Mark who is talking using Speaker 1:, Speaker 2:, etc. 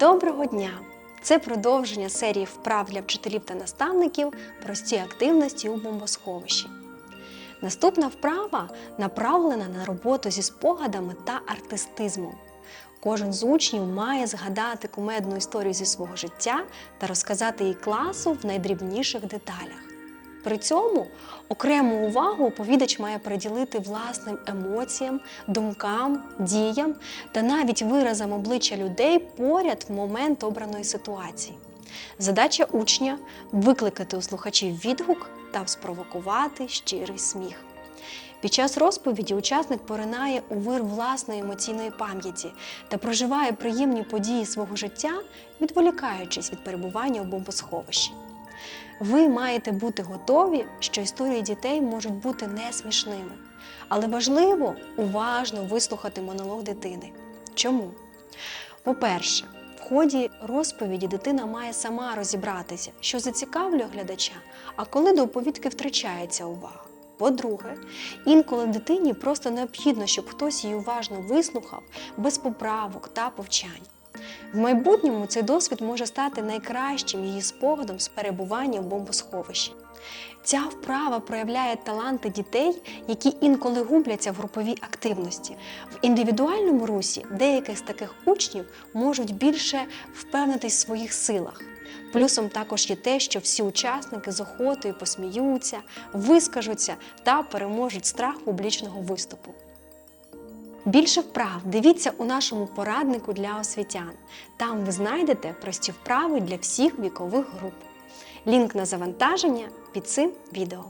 Speaker 1: Доброго дня! Це продовження серії вправ для вчителів та наставників прості активності у бомбосховищі. Наступна вправа направлена на роботу зі спогадами та артистизмом. Кожен з учнів має згадати кумедну історію зі свого життя та розказати її класу в найдрібніших деталях. При цьому окрему увагу оповідач має приділити власним емоціям, думкам, діям та навіть виразам обличчя людей поряд в момент обраної ситуації. Задача учня викликати у слухачів відгук та спровокувати щирий сміх. Під час розповіді учасник поринає у вир власної емоційної пам'яті та проживає приємні події свого життя, відволікаючись від перебування у бомбосховищі. Ви маєте бути готові, що історії дітей можуть бути не смішними, але важливо уважно вислухати монолог дитини. Чому? По-перше, в ході розповіді дитина має сама розібратися, що зацікавлює глядача, а коли до оповідки втрачається увага. По-друге, інколи дитині просто необхідно, щоб хтось її уважно вислухав без поправок та повчань. В майбутньому цей досвід може стати найкращим її спогадом з перебування в бомбосховищі. Ця вправа проявляє таланти дітей, які інколи губляться в груповій активності. В індивідуальному русі деяких з таких учнів можуть більше впевнитись в своїх силах. Плюсом також є те, що всі учасники з охотою посміються, вискажуться та переможуть страх публічного виступу. Більше вправ дивіться у нашому пораднику для освітян. Там ви знайдете прості вправи для всіх вікових груп. Лінк на завантаження під цим відео.